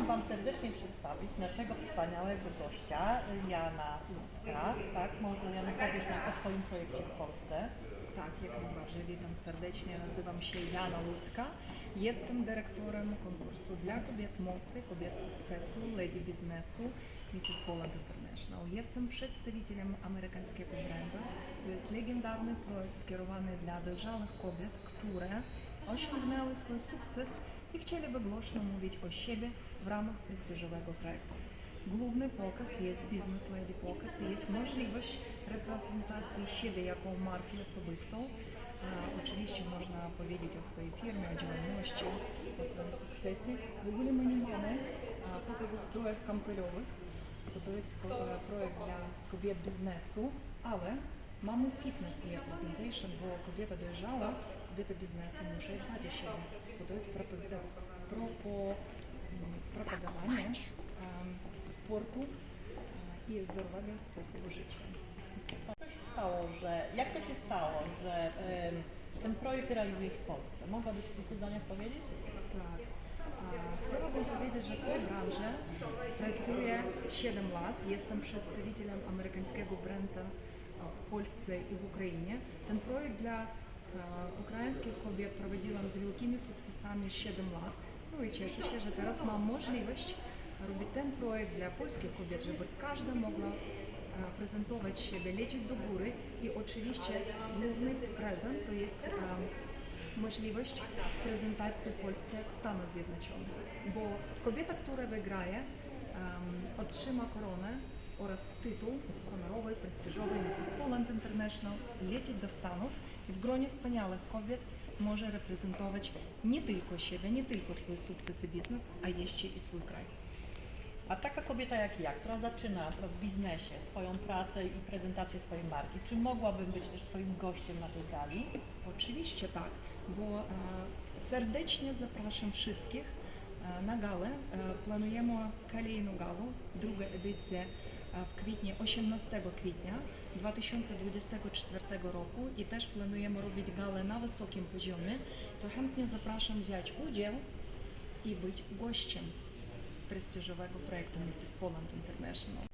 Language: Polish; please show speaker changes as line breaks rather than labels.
chciałam Wam serdecznie przedstawić naszego wspaniałego gościa, Jana Lucka. Tak, może Jana powiesz nam o swoim projekcie w Polsce.
Tak, jak najbardziej. Witam serdecznie. Nazywam się Jana Łódzka. Jestem dyrektorem konkursu dla kobiet mocy, kobiet sukcesu, lady biznesu Mrs. Poland International. Jestem przedstawicielem amerykańskiego brandu. To jest legendarny projekt skierowany dla dojrzałych kobiet, które osiągnęły swój sukces i chcieliby głośno mówić o siebie w ramach prestiżowego projektu. Główny pokaz jest Business Lady pokaz i jest możliwość reprezentacji siebie jako marki osobistą. E, oczywiście można powiedzieć o swojej firmie, o działalności, o swoim sukcesie. W ogóle my nie mamy e, pokazów strojów kąpielowych, bo to jest e, projekt dla kobiet biznesu, ale mamy fitness representation, bo kobieta dojrzała, kobieta biznesu musi dbać o siebie, bo to jest propozy- propo, propagowanie em, sportu e, i zdrowego sposobu życia.
Jak to się stało, że, jak to się stało, że em, ten projekt realizujesz w Polsce? Mogłabyś w kilku zdaniach powiedzieć?
Tak. Chciałabym powiedzieć, że w tej branży pracuję 7 lat. Jestem przedstawicielem amerykańskiego branda w Polsce i w Ten projekt dla e, ukraińskich kobiet prowadziłam z wielkimi sukcesami 7 lat. No i cieszę się, że teraz mam możliwość robić ten projekt dla polskich kobiet, żeby każda mogła e, prezentować siebie, lecieć do góry i oczywiście główny prezent to jest e, możliwość prezentacji Polski w Stanach Zjednoczonych, bo kobieta, która wygraje, otrzyma koronę oraz tytuł honorowy, prestiżowy Mrs. Poland International, lecieć do Stanów i w gronie wspaniałych kobiet może reprezentować nie tylko siebie, nie tylko swój sukces i biznes, a jeszcze i swój kraj.
A taka kobieta jak ja, która zaczyna w biznesie swoją pracę i prezentację swojej marki, czy mogłabym być też Twoim gościem na tej gali?
Oczywiście tak, bo e, serdecznie zapraszam wszystkich e, na galę. E, planujemy kolejną galę, druga edycja w kwietniu, 18 kwietnia 2024 roku i też planujemy robić galę na wysokim poziomie. To chętnie zapraszam wziąć udział i być gościem prestiżowego projektu Mrs. Poland International.